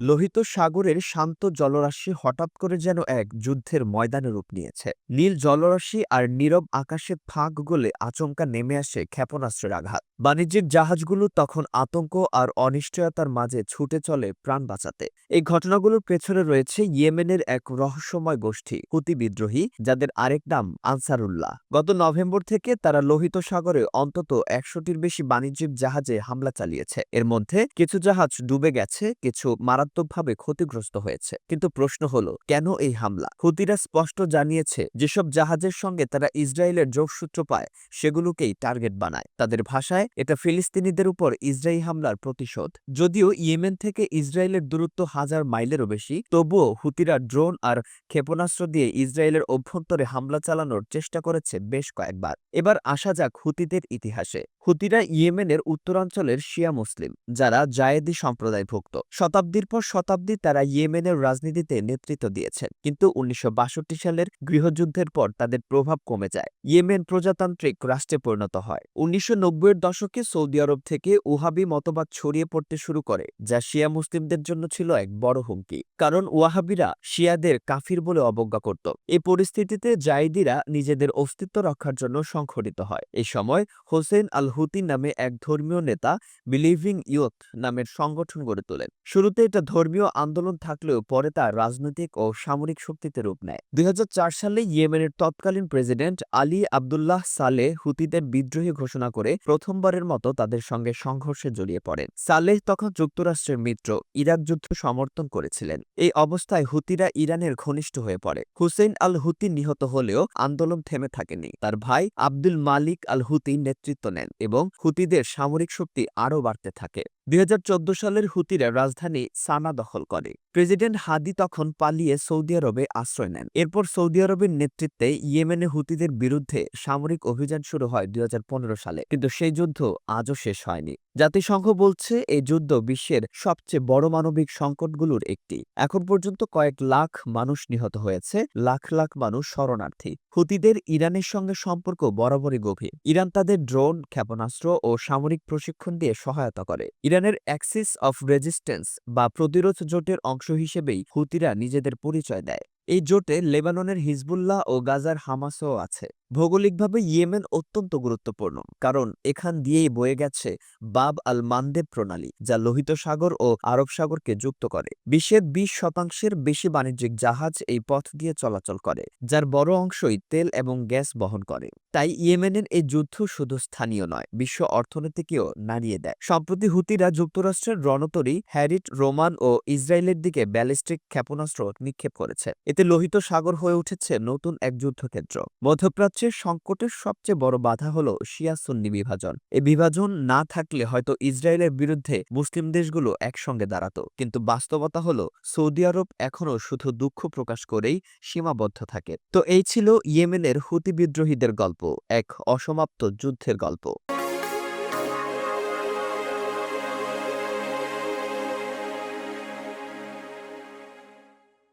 লোহিত সাগরের শান্ত জলরাশি হঠাৎ করে যেন এক যুদ্ধের ময়দানে রূপ নিয়েছে। নীল জলরাশি আর নীরব আকাশের ফাঁক গলে আচমকা নেমে আসে ক্ষেপণাস্ত্রের আঘাত। বাণিজ্যিক জাহাজগুলো তখন আতঙ্ক আর অনিশ্চয়তার মাঝে ছুটে চলে প্রাণ বাঁচাতে। এই ঘটনাগুলোর পেছনে রয়েছে ইয়েমেনের এক রহস্যময় গোষ্ঠী, হুতি বিদ্রোহী, যাদের আরেক নাম আনসারুল্লাহ। গত নভেম্বর থেকে তারা লোহিত সাগরে অন্তত একশোটির বেশি বাণিজ্যিক জাহাজে হামলা চালিয়েছে। এর মধ্যে কিছু জাহাজ ডুবে গেছে, কিছু মারাত্মকভাবে ক্ষতিগ্রস্ত হয়েছে। কিন্তু প্রশ্ন হলো, কেন এই হামলা? হুতিরা স্পষ্ট জানিয়েছে, যেসব জাহাজের সঙ্গে তারা ইসরায়েলের যোগসূত্র পায়, সেগুলোকেই টার্গেট বানায়। তাদের ভাষায়, এটা ফিলিস্তিনিদের উপর ইসরায়েলি হামলার প্রতিশোধ। যদিও ইয়েমেন থেকে ইসরায়েলের দূরত্ব হাজার মাইলেরও বেশি, তবুও হুতিরা ড্রোন আর ক্ষেপণাস্ত্র দিয়ে ইসরায়েলের অভ্যন্তরে হামলা চালানোর চেষ্টা করেছে বেশ কয়েকবার। এবার আসা যাক হুতিদের ইতিহাসে। হুতিরা ইয়েমেনের উত্তরাঞ্চলের শিয়া মুসলিম, যারা জায়েদি সম্প্রদায়ভুক্ত। শতাব্দীর পর শতাব্দী তারা ইয়েমেনের রাজনীতিতে নেতৃত্ব দিয়েছেন। কিন্তু উনিশশো সালের গৃহযুদ্ধের পর তাদের প্রভাব কমে যায়। ইয়েমেন প্রজাতান্ত্রিক রাষ্ট্রে পরিণত হয়। উনিশশো এর দশকে সৌদি আরব থেকে উহাবি মতবাদ ছড়িয়ে পড়তে শুরু করে, যা শিয়া মুসলিমদের জন্য ছিল এক বড় হুমকি। কারণ ওয়াহাবিরা শিয়াদের কাফির বলে অবজ্ঞা করত। এই পরিস্থিতিতে জাইদিরা নিজেদের অস্তিত্ব রক্ষার জন্য সংঘটিত হয়। এই সময় হোসেন আল হুতি নামে এক ধর্মীয় নেতা, বিলিভিং ইয়ুথ নামের সংগঠন গড়ে তোলেন। শুরুতে এটা ধর্মীয় আন্দোলন থাকলেও পরে তা রাজনৈতিক ও সামরিক শক্তিতে রূপ নেয়। দুই হাজার চার সালে ইয়েমেনের তৎকালীন প্রেসিডেন্ট আলী আবদুল্লাহ সালেহ হুতিদের বিদ্রোহী ঘোষণা করে প্রথমবারের মতো তাদের সঙ্গে সংঘর্ষে জড়িয়ে পড়েন। সালেহ তখন যুক্তরাষ্ট্রের মিত্র, ইরাক যুদ্ধ সমর্থন করেছিলেন। এই অবস্থায় হুতিরা ইরানের ঘনিষ্ঠ হয়ে পড়ে। হুসেইন আল হুতি নিহত হলেও আন্দোলন থেমে থাকেনি। তার ভাই আব্দুল মালিক আল হুতি নেতৃত্ব নেন এবং হুতিদের সামরিক শক্তি আরও বাড়তে থাকে। দুই হাজার চোদ্দ সালের হুতিরা রাজধানী সানা দখল করে। প্রেসিডেন্ট হাদি তখন পালিয়ে সৌদি আরবে আশ্রয় নেন। এরপর সৌদি আরবের নেতৃত্বে ইয়েমেনে হুতিদের বিরুদ্ধে সামরিক অভিযান শুরু হয় দুই সালে। কিন্তু সেই যুদ্ধ আজও শেষ হয়নি। জাতিসংঘ বলছে এই যুদ্ধ বিশ্বের সবচেয়ে বড় মানবিক সংকটগুলোর একটি। এখন পর্যন্ত কয়েক লাখ মানুষ নিহত হয়েছে, লাখ লাখ মানুষ শরণার্থী। হুতিদের ইরানের সঙ্গে সম্পর্ক বরাবরই গভীর। ইরান তাদের ড্রোন, ক্ষেপণাস্ত্র ও সামরিক প্রশিক্ষণ দিয়ে সহায়তা করে। ইরানের অ্যাক্সিস অফ রেজিস্ট্যান্স বা প্রতিরোধ জোটের অংশ হিসেবেই হুতিরা নিজেদের পরিচয় দেয়। এই জোটে লেবাননের হিজবুল্লাহ ও গাজার হামাসও আছে। ভৌগোলিকভাবে ইয়েমেন অত্যন্ত গুরুত্বপূর্ণ, কারণ এখান দিয়েই বয়ে গেছে বাব আল মানদেব প্রণালী, যা লোহিত সাগর ও আরব সাগরকে যুক্ত করে। বিশ্বের বিশ শতাংশের বেশি বাণিজ্যিক জাহাজ এই পথ দিয়ে চলাচল করে, যার বড় অংশই তেল এবং গ্যাস বহন করে। তাই ইয়েমেনের এই যুদ্ধ শুধু স্থানীয় নয়, বিশ্ব অর্থনীতিকেও নাড়িয়ে দেয়। সম্প্রতি হুতিরা যুক্তরাষ্ট্রের রণতরী, হ্যারিট, রোমান ও ইসরায়েলের দিকে ব্যালিস্টিক ক্ষেপণাস্ত্র নিক্ষেপ করেছে। এতে লোহিত সাগর হয়ে উঠেছে নতুন এক যুদ্ধক্ষেত্র। মধ্যপ্রাচ্যের সংকটের সবচেয়ে বড় বাধা হল শিয়া সুন্নি বিভাজন। এই বিভাজন না থাকলে হয়তো ইসরায়েলের বিরুদ্ধে মুসলিম দেশগুলো একসঙ্গে দাঁড়াতো। কিন্তু বাস্তবতা হল সৌদি আরব এখনও শুধু দুঃখ প্রকাশ করেই সীমাবদ্ধ থাকে। তো এই ছিল ইয়েমেনের হুতি বিদ্রোহীদের গল্প, এক অসমাপ্ত যুদ্ধের গল্প।